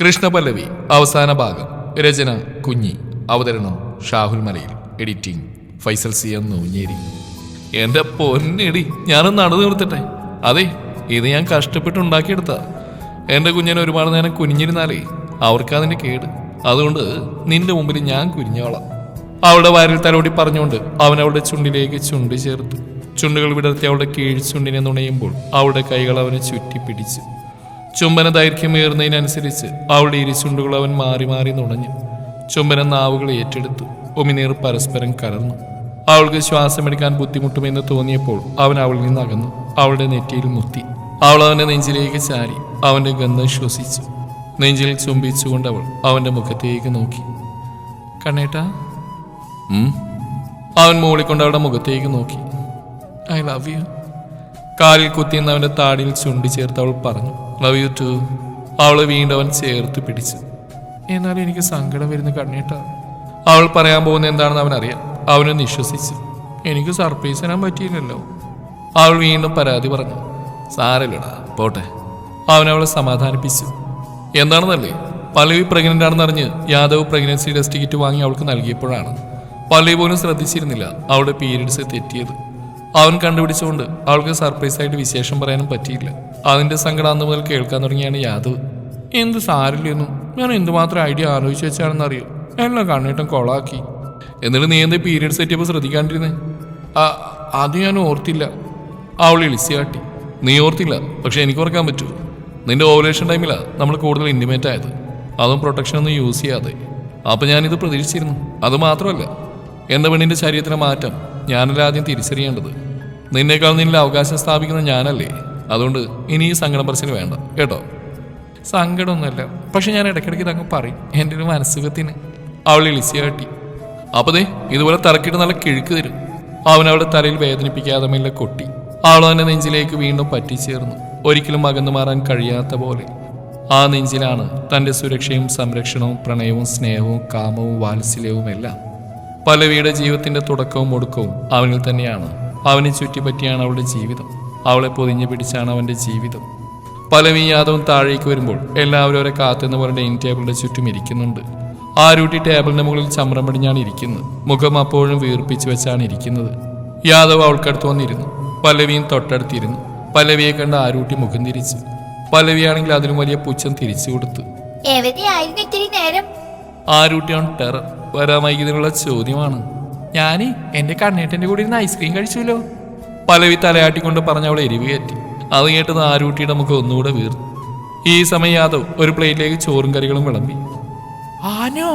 കൃഷ്ണപല്ലവി അവസാന ഭാഗം രചന കുഞ്ഞി അവതരണം Shahul Malayil editing Faisal C M Noonjeri. എന്റെ പൊന്നെടി ഞാൻ നടന്നു നിർത്തട്ടെ? അതെ ഇത് ഞാൻ കഷ്ടപ്പെട്ടുണ്ടാക്കിയെടുത്ത എന്റെ കുഞ്ഞിനെ ഒരുപാട് നേരം കുനിഞ്ഞിരുന്നാലേ അവർക്ക് അതിന്റെ കേട്. അതുകൊണ്ട് നിന്റെ മുമ്പിൽ ഞാൻ കുനിഞ്ഞോളാം. അവളുടെ വാരിൽ തലോടി പറഞ്ഞുകൊണ്ട് അവൻ അവളുടെ ചുണ്ടിലേക്ക് ചുണ്ട് ചേർത്തു. ചുണ്ടുകൾ വിടർത്തി അവളുടെ കീഴ് ചുണ്ടിനെ നുണയുമ്പോൾ അവളുടെ കൈകൾ അവനെ ചുറ്റി പിടിച്ചു ചുംബന ദൈർഘ്യമേറുന്നതിനനുസരിച്ച് അവളുടെ ഇരിച്ചുണ്ടുകൾ ചുണ്ടുകൾ അവൻ മാറി മാറി നുണഞ്ഞു. ചുംബന നാവുകൾ ഏറ്റെടുത്തു. ഒമിനീർ പരസ്പരം കലർന്നു അവൾക്ക് ശ്വാസമെടുക്കാൻ ബുദ്ധിമുട്ടുമെന്ന് തോന്നിയപ്പോൾ അവൻ അവളിൽ നിന്ന് അകന്നു. അവളുടെ നെറ്റിയിൽ മുത്തി. അവൾ അവന്റെ നെഞ്ചിലേക്ക് ചാരി. അവന്റെ ഗന്ധം ശ്വസിച്ചു. നെഞ്ചിൽ ചുംബിച്ചുകൊണ്ട് അവൾ അവന്റെ മുഖത്തേക്ക് നോക്കി. കണ്ണേട്ടാ. അവൻ മൂളിക്കൊണ്ട് അവളുടെ മുഖത്തേക്ക് നോക്കി. I love you. കാലിൽ കുത്തിയെന്ന് അവന്റെ താടിയിൽ ചുണ്ടി ചേർത്ത് അവൾ പറഞ്ഞു. ലവ് യു ടു അവളെ വീണ്ടും അവൻ ചേർത്ത് പിടിച്ചു. എന്നാലും എനിക്ക് സങ്കടം വരുന്ന കണ്ണേട്ട. അവൾ പറയാൻ പോകുന്ന എന്താണെന്ന് അവൻ അറിയാം അവനെ നിശ്വസിച്ചു. എനിക്ക് സർപ്രൈസ് തരാൻ പറ്റിയില്ലല്ലോ. അവൾ വീണ്ടും പരാതി പറഞ്ഞു. സാരല്ലടാ പോട്ടെ. അവൻ അവളെ സമാധാനിപ്പിച്ചു. എന്താണെന്നല്ലേ? പല്ലവി പ്രഗ്നന്റ് ആണെന്നറിഞ്ഞ് യാദവ് പ്രഗ്നൻസി ടെസ്റ്റ് കിറ്റ് വാങ്ങി അവൾക്ക് നൽകിയപ്പോഴാണ്. പല്ലവി പോലും ശ്രദ്ധിച്ചിരുന്നില്ല അവളുടെ പീരീഡ്സ് തെറ്റിയത്. അവൻ കണ്ടുപിടിച്ചുകൊണ്ട് അവൾക്ക് സർപ്രൈസ് ആയിട്ട് വിശേഷം പറയാനും പറ്റിയില്ല. അതിന്റെ സങ്കടം അന്ന് മുതൽ കേൾക്കാൻ തുടങ്ങിയാണ് യാദവ്. എന്ത് സാരില്ലെന്നു ഞാൻ എന്തുമാത്രം ഐഡിയ ആലോചിച്ച് വെച്ചാണെന്ന് അറിയോ എല്ലാം കണ്ണിട്ടും കൊളാക്കി. എന്നിട്ട് നീ എന്താ പീരീഡ്സ് തെറ്റിയപ്പോൾ ശ്രദ്ധിക്കാണ്ടിരുന്നേ? അത് ഞാൻ ഓർത്തില്ല. അവൾ ഇളിസി കാട്ടി നീ ഓർത്തില്ല പക്ഷെ എനിക്ക് ഓർക്കാൻ പറ്റൂ. നിന്റെ ഓവലേഷൻ ടൈമിലാണ് നമ്മൾ കൂടുതൽ ഇന്റിമേറ്റ് ആയത്. അതും പ്രൊട്ടക്ഷൻ ഒന്നും യൂസ് ചെയ്യാതെ. അപ്പം ഞാനിത് പ്രതീക്ഷിച്ചിരുന്നു. അത് മാത്രമല്ല എന്റെ പെണ്ണിന്റെ ശരീരത്തിലെ മാറ്റം ഞാനല്ല ആദ്യം തിരിച്ചറിയേണ്ടത്? നിന്നേക്കാൾ നിന്നിൽ അവകാശം സ്ഥാപിക്കുന്ന ഞാനല്ലേ? അതുകൊണ്ട് ഇനി ഈ സങ്കടം പറച്ചിന് വേണ്ട കേട്ടോ? സങ്കടമൊന്നുമല്ല പക്ഷെ ഞാൻ ഇടയ്ക്കിടയ്ക്ക് ഇതങ്ങ് പറയും എന്റെ ഒരു മനസ്സുഖത്തിന്. അവൾ ഇളിച്ചാട്ടി അപ്പൊ ദേ ഇതുപോലെ തറക്കിട്ട് നല്ല കിഴുക്ക് തരും. അവൻ തലയിൽ വേദനിപ്പിക്കാതെ മെല്ലെ കൊട്ടി. അവൾ തന്നെ നെഞ്ചിലേക്ക് വീണ്ടും പറ്റിച്ചേർന്നു. ഒരിക്കലും അകന്നു മാറാൻ കഴിയാത്ത പോലെ. ആ നെഞ്ചിലാണ് തന്റെ സുരക്ഷയും സംരക്ഷണവും പ്രണയവും സ്നേഹവും കാമവും വാത്സല്യവും എല്ലാം. പല്ലവിയുടെ ജീവിതത്തിന്റെ തുടക്കവും ഒടുക്കവും അവനിൽ തന്നെയാണ്. അവനെ ചുറ്റിപ്പറ്റിയാണ് അവളുടെ ജീവിതം. അവളെ പൊതിഞ്ഞു പിടിച്ചാണ് അവന്റെ ജീവിതം. പലവി യാദവും താഴേക്ക് വരുമ്പോൾ എല്ലാവരും അവരെ കാത്തുന്ന പോലെ ഡൈനിങ് ടേബിളിന്റെ ചുറ്റും ഇരിക്കുന്നുണ്ട്. ആരൂട്ടി ടേബിളിന്റെ മുകളിൽ ചമ്രം പടിഞ്ഞാണ് ഇരിക്കുന്നത്. മുഖം അപ്പോഴും വീർപ്പിച്ചു വെച്ചാണ് ഇരിക്കുന്നത്. യാദവ് അവൾക്കടുത്ത് വന്നിരുന്നു. പലവിയും തൊട്ടടുത്തിരുന്നു. പല്ലവിയെ കണ്ട് ആരൂട്ടി മുഖം തിരിച്ചു. പലവിയാണെങ്കിൽ അതിലും വലിയ പുച്ഛം തിരിച്ചു കൊടുത്തു. എവിടെയായിരുന്നു ഇത്തിരി നേരം? ആരൂട്ടിയാണ് ടെറർ. വരാൻ വൈകിയതിനുള്ള ചോദ്യമാണ്. ഞാൻ എന്റെ കണ്ണേട്ടന്റെ കൂടെ ഇരുന്ന് ഐസ്ക്രീം കഴിച്ചല്ലോ പലവി തലയാട്ടിക്കൊണ്ട് പറഞ്ഞ അവളെ എരിവ് കയറ്റി. അത് കേട്ടത് ആരൂട്ടിയുടെ മുഖം ഒന്നുകൂടെ വീർന്നു ഈ സമയം യാദവ് ഒരു പ്ലേറ്റിലേക്ക് ചോറും കറികളും വിളമ്പി. ആനോ?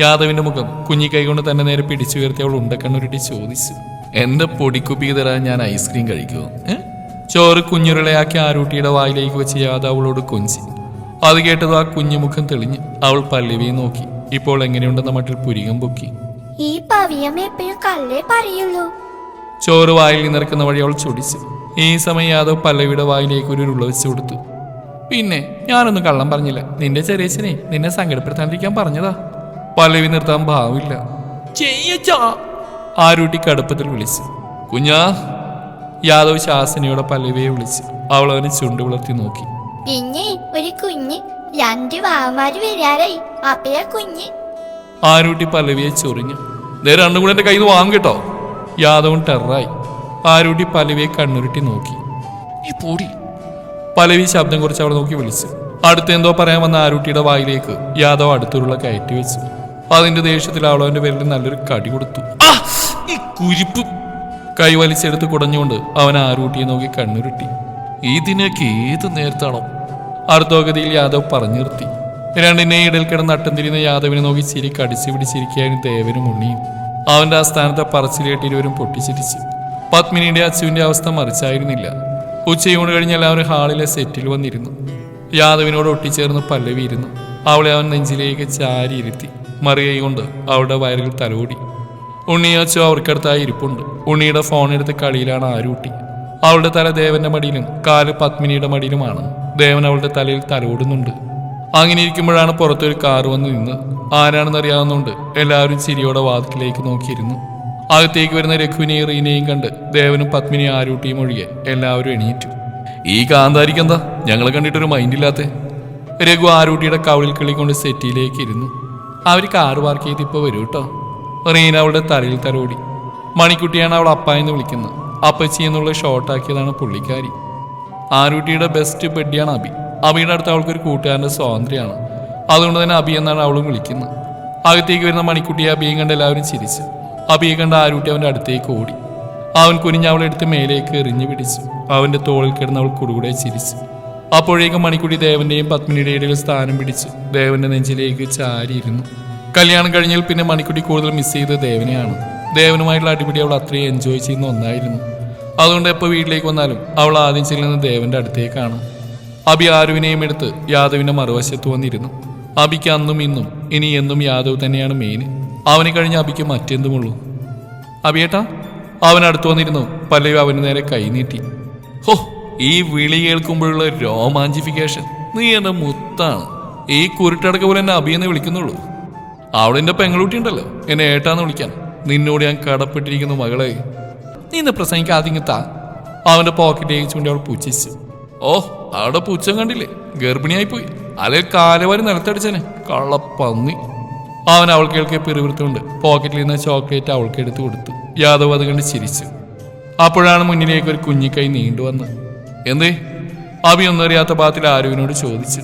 യാദവിന്റെ മുഖം കുഞ്ഞിക്കൈ കൊണ്ട് തന്നെ നേരെ പിടിച്ചു ഉയർത്തി അവൾ ഉണ്ടക്കണ്ണുരുട്ടി ചോദിച്ചു. എന്റെ പൊടിക്കുപ്പി തരാൻ ഞാൻ ഐസ്ക്രീം കഴിക്കുമോ ചോറ് കുഞ്ഞുരുളയാക്കി ആരൂട്ടിയുടെ വായിലേക്ക് വെച്ച് യാദവ് അവളോട് കൊഞ്ചി. അത് കേട്ടത് ആ കുഞ്ഞുമുഖം തെളിഞ്ഞ് അവൾ പല്ലവിയെ നോക്കി. ഇപ്പോൾ എങ്ങനെയുണ്ടെന്ന മട്ടിൽ പുരികം പൊക്കി. ഈ പവിയം എപ്പോഴും കല്ലേ പറയുള്ളൂ. ചോറ് വായിൽ നിന്നിറക്കുന്ന വഴി അവൾ ചൊടിച്ചു. ഈ സമയം യാദവ് പല്ലവിയുടെ വായിലേക്ക് ഒരു ഉള്ള വെച്ചു കൊടുത്തു. പിന്നെ ഞാനൊന്നും കള്ളം പറഞ്ഞില്ല. നിന്റെ ചെറിയച്ഛനെ നിന്നെ സങ്കടപ്പെടുത്താണ്ടിരിക്കാൻ പറഞ്ഞതാ. പല്ലവി നിർത്താൻ ഭാവില്ല. ആരൂട്ടി കടുപ്പത്തിൽ വിളിച്ചു. കുഞ്ഞാ. യാദവ് ശാസനയോടെ പല്ലവിയെ വിളിച്ചു. അവൾ അവന് ചുണ്ടു വളർത്തി നോക്കി. പിന്നെ ഒരു കുഞ്ഞ് രണ്ട് വാവമാര് വരാറായി. അപ്പയാ കുഞ്ഞ്. ആരൂട്ടി പലവിയെ ചൊറിഞ്ഞു. നേരെ രണ്ടും കൂടെ എന്റെ കയ്യിൽ നിന്ന് വാങ്ങും കേട്ടോ. യാദവും ടെററായി. ആരൂട്ടി പലവിയെ കണ്ണുരുട്ടി നോക്കി. ഈ പൊടി. പല്ലവി ശബ്ദം കുറച്ച് അവളെ നോക്കി വിളിച്ചു. അടുത്ത് എന്തോ പറയാൻ വന്ന ആരൂട്ടിയുടെ വായിലേക്ക് യാദവ് അടുത്തുള്ള കയറ്റി വെച്ചു. അതിന്റെ ദേഷ്യത്തിൽ അവളവന്റെ പേരിൽ നല്ലൊരു കടി കൊടുത്തു. ഈ കുരിപ്പ്. കൈ വലിച്ചെടുത്ത് കുടഞ്ഞുകൊണ്ട് അവൻ ആരൂട്ടിയെ നോക്കി കണ്ണുരുട്ടി. ഇതിനൊക്കെ ഏത് നേരത്താണോ? അർദ്ധോഗതിയിൽ യാദവ് പറഞ്ഞു നിർത്തി. രണ്ടിനെ ഇടയിൽ കിടന്ന് അട്ടം തിരിയുന്ന യാദവിനെ നോക്കി ചിരി കടിച്ചു പിടിച്ചിരിക്കുകയായിരുന്നു ദേവനും ഉണ്ണിയും അവന്റെ ആ സ്ഥാനത്തെ പറച്ചിലേട്ട് ഇരുവരും പൊട്ടിച്ചിരിച്ചു. പത്മിനിയുടെ അച്ചുവിന്റെ അവസ്ഥ മറിച്ചായിരുന്നില്ല. ഉച്ചയൂണ് കഴിഞ്ഞ് എല്ലാവരും ഹാളിലെ സെറ്റിൽ വന്നിരുന്നു. യാദവിനോട് ഒട്ടിച്ചേർന്ന് പല്ലവി ഇരുന്നു. അവളെ അവൻ നെഞ്ചിലേക്ക് ചാരി ഇരുത്തി. മറികൈ കൊണ്ട് അവളുടെ വയറിൽ തലോടി. ഉണ്ണിയച്ചു അവർക്കടുത്തായി ഇരിപ്പുണ്ട്. ഉണ്ണിയുടെ ഫോൺ എടുത്ത് കളിയിലാണ് ആരൂട്ടി. അവളുടെ തല ദേവന്റെ മടിയിലും കാൽ പത്മിനിയുടെ മടിയിലുമാണ്. ദേവൻ അവളുടെ തലയിൽ തലോടുന്നുണ്ട്. അങ്ങനെ ഇരിക്കുമ്പോഴാണ് പുറത്തൊരു കാർ വന്ന് നിന്ന്. ആരാണെന്ന് അറിയാവുന്നതുകൊണ്ട് എല്ലാവരും ചിരിയോടെ വാതിലേക്ക് നോക്കിയിരുന്നു. അകത്തേക്ക് വരുന്ന രഘുവിനെയും റീനയും കണ്ട് ദേവനും പത്മിനിയും ആരൂട്ടിയും ഒഴികെ എല്ലാവരും എണീറ്റു. ഈ കാന്താരിക്കെന്താ ഞങ്ങളെ കണ്ടിട്ടൊരു മൈൻഡില്ലാത്ത രഘു ആരൂട്ടിയുടെ കവളിൽ കിളിക്കൊണ്ട് സെറ്റിയിലേക്ക് ഇരുന്നു. അവർ കാറ് പാർക്ക് ചെയ്ത് ഇപ്പോൾ വരൂ കേട്ടോ റീന അവളുടെ തലയിൽ തലോടി. മണിക്കുട്ടിയാണ് അവൾ അപ്പ എന്ന് വിളിക്കുന്നത്. അപ്പച്ചി എന്നുള്ള ഷോർട്ടാക്കിയതാണ് പുള്ളിക്കാരി. ആരൂട്ടിയുടെ ബെസ്റ്റ് ബെഡിയാണ് അബി. അബിയുടെ അടുത്ത് അവൾക്കൊരു കൂട്ടുകാരന്റെ സ്വാതന്ത്ര്യമാണ്. അതുകൊണ്ട് തന്നെ അബി എന്നാണ് അവളും വിളിക്കുന്നത്. അകത്തേക്ക് വരുന്ന മണിക്കുട്ടിയെ അബിയും കണ്ട് എല്ലാവരും ചിരിച്ചു. അബിയെ കണ്ട ആരുട്ടി അവന്റെ അടുത്തേക്ക് ഓടി. അവൻ കുനിഞ്ഞ് അവളെ എടുത്ത് മേലേക്ക് എറിഞ്ഞു പിടിച്ചു. അവന്റെ തോളിൽ കിടന്ന് അവൾ കുടുകൂടെ ചിരിച്ചു. അപ്പോഴേക്കും മണിക്കുട്ടി ദേവന്റെയും പത്മിനിയുടെ ഇടയിൽ സ്ഥാനം പിടിച്ചു. ദേവന്റെ നെഞ്ചിലേക്ക് ചാരിയിരുന്നു. കല്യാണം കഴിഞ്ഞാൽ പിന്നെ മണിക്കുട്ടി കൂടുതൽ മിസ് ചെയ്തത് ദേവനെയാണ്. ദേവനുമായിട്ടുള്ള അടിപിടി അവൾ അത്രയും എൻജോയ് ചെയ്യുന്ന ഒന്നായിരുന്നു. അതുകൊണ്ട് എപ്പോൾ വീട്ടിലേക്ക് വന്നാലും അവൾ ആദ്യം ചെല്ലുന്ന ദേവന്റെ അടുത്തേക്കാണ്. അബി ആരുവിനെയും എടുത്ത് യാദവിന്റെ മറുവശത്ത് വന്നിരുന്നു. അബിക്ക് അന്നും ഇന്നും ഇനി എന്നും യാദവ് തന്നെയാണ് മെയിൻ അവനെ കഴിഞ്ഞ് അബിക്ക് മറ്റെന്തുമുള്ളൂ? അബിയേട്ടാ അവൻ അടുത്തു വന്നിരുന്നു പല്ലവി അവന് നേരെ കൈനീട്ടി ഹോ ഈ വിളി കേൾക്കുമ്പോഴുള്ള രോമാഞ്ചിഫിക്കേഷൻ. നീ എന്റെ മുത്താണ്. ഈ കുരുട്ടടക്ക പോലെ എന്നെ അബിയെന്ന് വിളിക്കുന്നുള്ളൂ. അവളെന്റെ പെങ്ങളുട്ടി ഉണ്ടല്ലോ എന്നെ ഏട്ടാന്ന് വിളിക്കാൻ. നിന്നോട് ഞാൻ കടപ്പെട്ടിരിക്കുന്നു മകളെ. നീ ഇന്ന് പ്രസംഗിക്കാതിങ്ങത്താ. അവന്റെ പോക്കറ്റ് ചൂണ്ടി അവൾ പുച്ഛിച്ചു ഓ അവിടെ പുച്ഛം കണ്ടില്ലേ? ഗർഭിണിയായി പോയി അല്ലെ കാലവാരി നിലത്തടിച്ചനെ. കള്ളപ്പന്നി അവൻ അവൾ കേൾക്കെ പിറുവിറുത്തുകൊണ്ട് പോക്കറ്റിൽ നിന്ന് ചോക്ലേറ്റ് അവൾക്ക് എടുത്തു കൊടുത്തു. യാദവ് അത് കണ്ട് ചിരിച്ചു. അപ്പോഴാണ് മുന്നിലേക്ക് ഒരു കുഞ്ഞിക്കൈ നീണ്ടുവന്ന് എന്തേ? അഭി ഒന്നറിയാത്ത ഭാഗത്തിൽ ആരുവിനോട് ചോദിച്ചു.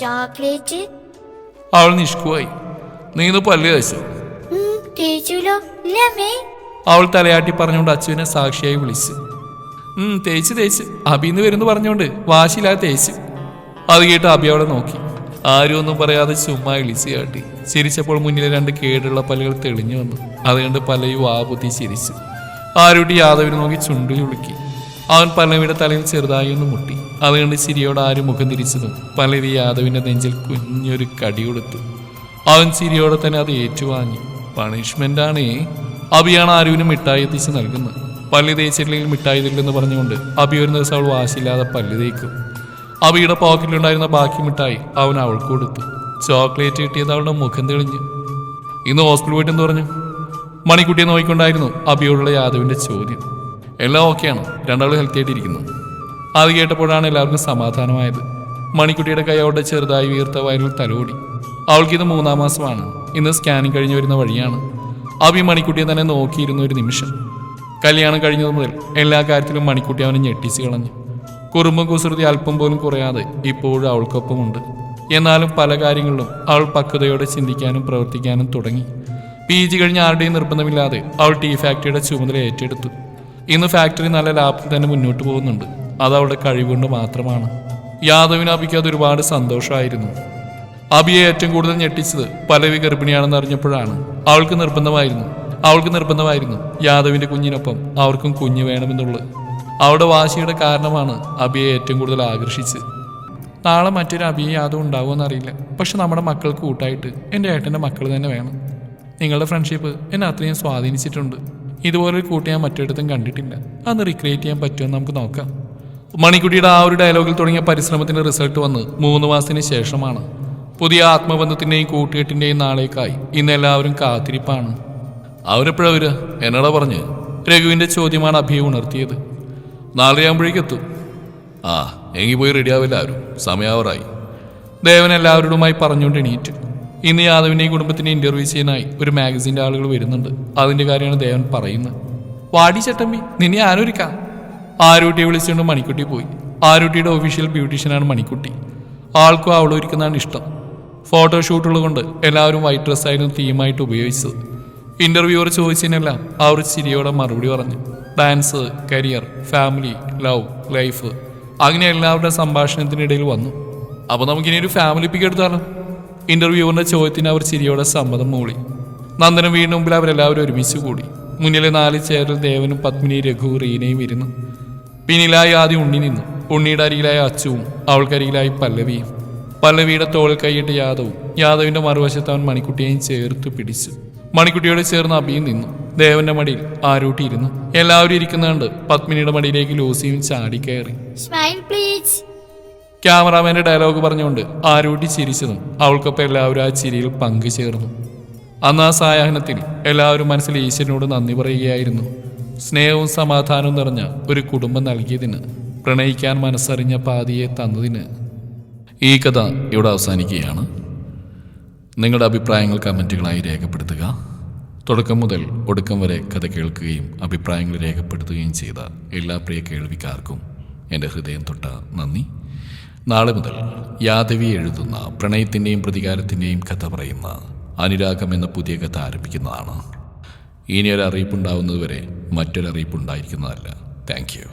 ചോക്ലേറ്റ് അവൾ നിഷ്കുവായി. നീ ഇന്ന് പല്ല് കഴിച്ചു അവൾ തലയാട്ടി പറഞ്ഞുകൊണ്ട് അച്ചുവിനെ സാക്ഷിയായി വിളിച്ചു. ഉം തേച്ച് തേച്ച്. അബിന്ന് വരുന്നു പറഞ്ഞുകൊണ്ട് വാശിയില്ലാതെ തേച്ച്. അത് കേട്ട് അബി അവളെ നോക്കി. ആരും ഒന്നും പറയാതെ ചുമ്മാ ഇളിച്ച് കാട്ടി. ചിരിച്ചപ്പോൾ മുന്നിലെ രണ്ട് കേടുള്ള പല്ലുകൾ തെളിഞ്ഞു വന്നു. അതുകൊണ്ട് പലയും ആപുത്തി ചിരിച്ചു. ആരൂട്ടി യാദവിനെ നോക്കി ചുണ്ടു ചുളുക്കി. അവൻ പല്ലവിയുടെ തലയിൽ ചെറുതായി ഒന്ന് മുട്ടി. അതുകൊണ്ട് ചിരിയോട് ആരും മുഖം തിരിച്ചതും പലവി യാദവിന്റെ നെഞ്ചിൽ കുഞ്ഞൊരു കടി കൊടുത്തു. അവൻ ചിരിയോടെ തന്നെ അത് ഏറ്റുവാങ്ങി. പണിഷ്മെന്റ് ആണേ. അബിയാണ് ആരുവിന് മിഠായി എത്തിച്ച് നൽകുന്നത്. പല്ലി തേച്ചില്ലെങ്കിൽ മിഠായി തരില്ലെന്ന് പറഞ്ഞുകൊണ്ട് അബി ഒരു ദിവസം അവൾ വാശിയില്ലാതെ പല്ല് തേക്കും. അബിയുടെ പോക്കറ്റിലുണ്ടായിരുന്ന ബാക്കി മിഠായി അവൻ അവൾക്ക് കൊടുത്തു. ചോക്ലേറ്റ് കിട്ടിയത് അവളുടെ മുഖം തെളിഞ്ഞു. ഇന്ന് ഹോസ്പിറ്റൽ പോയിട്ട് എന്ന് പറഞ്ഞു? മണിക്കുട്ടിയെ നോക്കിക്കൊണ്ടായിരുന്നു അബിയോടുള്ള യാദവിന്റെ ചോദ്യം. എല്ലാം ഓക്കെയാണ്? രണ്ടാളും ഹെൽത്തി ആയിട്ടിരിക്കുന്നു. അത് കേട്ടപ്പോഴാണ് എല്ലാവർക്കും സമാധാനമായത്. മണിക്കുട്ടിയുടെ കൈ അവളുടെ ചെറുതായി വീർത്ത വയറിൽ തലോടി. അവൾക്കിത് മൂന്നാം മാസമാണ്. ഇന്ന് സ്കാനിങ് കഴിഞ്ഞു വരുന്ന വഴിയാണ്. അബി മണിക്കുട്ടിയെ തന്നെ നോക്കിയിരുന്ന ഒരു നിമിഷം. കല്യാണം കഴിഞ്ഞത് മുതൽ എല്ലാ കാര്യത്തിലും മണിക്കുട്ടി അവനെ ഞെട്ടിച്ച് കളഞ്ഞു. കുറുമ്പും കുസൃതി അല്പം പോലും കുറയാതെ ഇപ്പോഴും അവൾക്കൊപ്പമുണ്ട്. എന്നാലും പല കാര്യങ്ങളിലും അവൾ പക്വതയോടെ ചിന്തിക്കാനും പ്രവർത്തിക്കാനും തുടങ്ങി. പി ജി കഴിഞ്ഞ് ആരുടെയും നിർബന്ധമില്ലാതെ അവൾ ടീ ഫാക്ടറിയുടെ ചുമതല ഏറ്റെടുത്തു. ഇന്ന് ഫാക്ടറി നല്ല ലാഭത്തിൽ തന്നെ മുന്നോട്ട് പോകുന്നുണ്ട്. അത് അവളുടെ കഴിവുകൊണ്ട് മാത്രമാണ്. യാദവിന് അബിക്ക് അത് ഒരുപാട് സന്തോഷമായിരുന്നു. അബിയെ ഏറ്റവും കൂടുതൽ ഞെട്ടിച്ചത് പലവി ഗർഭിണിയാണെന്ന് അറിഞ്ഞപ്പോഴാണ്. അവൾക്ക് നിർബന്ധമായിരുന്നു. അവൾക്ക് നിർബന്ധമായിരുന്നു യാദവിന്റെ കുഞ്ഞിനൊപ്പം അവർക്കും കുഞ്ഞ് വേണമെന്നുള്ളത്. അവളുടെ വാശിയുടെ കാരണമാണ് അബിയെ ഏറ്റവും കൂടുതൽ ആകർഷിച്ച്. നാളെ മറ്റൊരു അബിയെ യാദവ് ഉണ്ടാവുമെന്ന് അറിയില്ല പക്ഷെ നമ്മുടെ മക്കൾക്ക് കൂട്ടായിട്ട് എന്റെ ഏട്ടന്റെ മക്കൾ തന്നെ വേണം. നിങ്ങളുടെ ഫ്രണ്ട്ഷിപ്പ് എന്നെ അത്രയും സ്വാധീനിച്ചിട്ടുണ്ട്. ഇതുപോലൊരു കൂട്ടി ഞാൻ മറ്റൊരിടത്തും കണ്ടിട്ടില്ല. അന്ന് റിക്രിയേറ്റ് ചെയ്യാൻ പറ്റുമെന്ന് നമുക്ക് നോക്കാം. മണിക്കുട്ടിയുടെ ആ ഒരു ഡയലോഗിൽ തുടങ്ങിയ പരിശ്രമത്തിന്റെ റിസൾട്ട് വന്ന് മൂന്ന് മാസത്തിന് ശേഷമാണ് പുതിയ ആത്മബന്ധത്തിന്റെയും കൂട്ടുകെട്ടിന്റെയും നാളേക്കായി ഇന്ന് എല്ലാവരും കാത്തിരിപ്പാണ്. അവരെപ്പോഴാ വരിക? എന്നോടാ പറഞ്ഞ്. രഘുവിന്റെ ചോദ്യമാണ് അഭിയെ ഉണർത്തിയത്. നാളെ ആകുമ്പോഴേക്കും ആ എങ്കിൽ പോയി റെഡിയാവില്ല ആരും സമയാവറായി. ദേവൻ എല്ലാവരോടുമായി പറഞ്ഞുകൊണ്ട് എണീറ്റ്. ഇന്ന് യാദവിന്റെയും കുടുംബത്തിന്റെ ഇന്റർവ്യൂ ചെയ്യാനായി ഒരു മാഗസിന്റെ ആളുകൾ വരുന്നുണ്ട്. അതിന്റെ കാര്യമാണ് ദേവൻ പറയുന്നത്. വാടി ചട്ടമ്പി നിന്നെ ആരൊരുക്കാം? ആരൂട്ടിയെ വിളിച്ചുകൊണ്ട് മണിക്കുട്ടി പോയി. ആരൂട്ടിയുടെ ഒഫീഷ്യൽ ബ്യൂട്ടീഷ്യനാണ് മണിക്കുട്ടി. ആൾക്കും അവളൊരുക്കുന്നതാണ് ഇഷ്ടം. ഫോട്ടോഷൂട്ടുള്ളത് കൊണ്ട് എല്ലാവരും വൈറ്റ് ഡ്രസ്സായിരുന്നു തീമായിട്ട് ഉപയോഗിച്ചത്. ഇന്റർവ്യൂവർ ചോദിച്ചതിനെല്ലാം അവർ ചിരിയോടെ മറുപടി പറഞ്ഞു. Dance career family love life അങ്ങനെ എല്ലാവരുടെ സംഭാഷണത്തിനിടയിൽ വന്നു. അപ്പോൾ നമുക്കിനി ഒരു ഫാമിലി പിക്ക് എടുത്താലോ ഇന്റർവ്യൂവറിന്റെ ചോദ്യത്തിന് അവർ ചിരിയോടെ സമ്മതം മൂളി. നന്ദനം വീടിന് മുമ്പിൽ അവരെല്ലാവരും ഒരുമിച്ച് കൂടി. മുന്നിലെ നാല് ചേരിൽ ദേവനും പത്മിനി രഘു റീനയും ഇരുന്നു. പിന്നിലായി ആദ്യം ഉണ്ണി നിന്നു. ഉണ്ണിയുടെ അരികിലായി അച്ചുവും അവൾക്കരികിലായി പല്ലവിയും. പല്ലവിയുടെ തോൾ കൈയിട്ട് യാദവും. യാദവിന്റെ മറുവശത്ത് അവൻ മണിക്കുട്ടിയെയും ചേർത്ത് പിടിച്ചു. മണിക്കുട്ടിയോട് ചേർന്ന് അബിയും നിന്നു. ദേവന്റെ മടിയിൽ ആരൂട്ടിയിരുന്നു. എല്ലാവരും ഇരിക്കുന്നുണ്ട്. പത്മിനിയുടെ മടിയിലേക്ക് ലൂസിയും ചാടിക്കയറി കയറി. ക്യാമറാമാന്റെ ഡയലോഗ് പറഞ്ഞുകൊണ്ട് ആരൂട്ടി ചിരിച്ചതും അവൾക്കൊപ്പം എല്ലാവരും ആ ചിരിയിൽ പങ്കുചേർന്നു. അന്ന് ആ സായാഹ്നത്തിൽ എല്ലാവരും മനസ്സിൽ ഈശ്വരനോട് നന്ദി പറയുകയായിരുന്നു. സ്നേഹവും സമാധാനവും നിറഞ്ഞ ഒരു കുടുംബം നൽകിയതിന് പ്രണയിക്കാൻ മനസ്സറിഞ്ഞ പാതിയെ തന്നതിന്. ഈ കഥ ഇവിടെ അവസാനിക്കുകയാണ്. നിങ്ങളുടെ അഭിപ്രായങ്ങൾ കമന്റുകളായി രേഖപ്പെടുത്തുക. തുടക്കം മുതൽ ഒടുക്കം വരെ കഥ കേൾക്കുകയും അഭിപ്രായങ്ങൾ രേഖപ്പെടുത്തുകയും ചെയ്ത എല്ലാ പ്രിയ കേൾവിക്കാർക്കും എന്റെ ഹൃദയം തൊട്ട നന്ദി. നാളെ മുതൽ യാദവി എഴുതുന്ന പ്രണയത്തിന്റെയും പ്രതികാരത്തിന്റെയും കഥ പറയുന്ന അനുരാഗം എന്ന പുതിയ കഥ ആരംഭിക്കുന്നതാണ്. ഇനിയൊരറിയിപ്പുണ്ടാവുന്നതുവരെ മറ്റൊരറിയിപ്പുണ്ടായിരിക്കുന്നതല്ല. Thank you.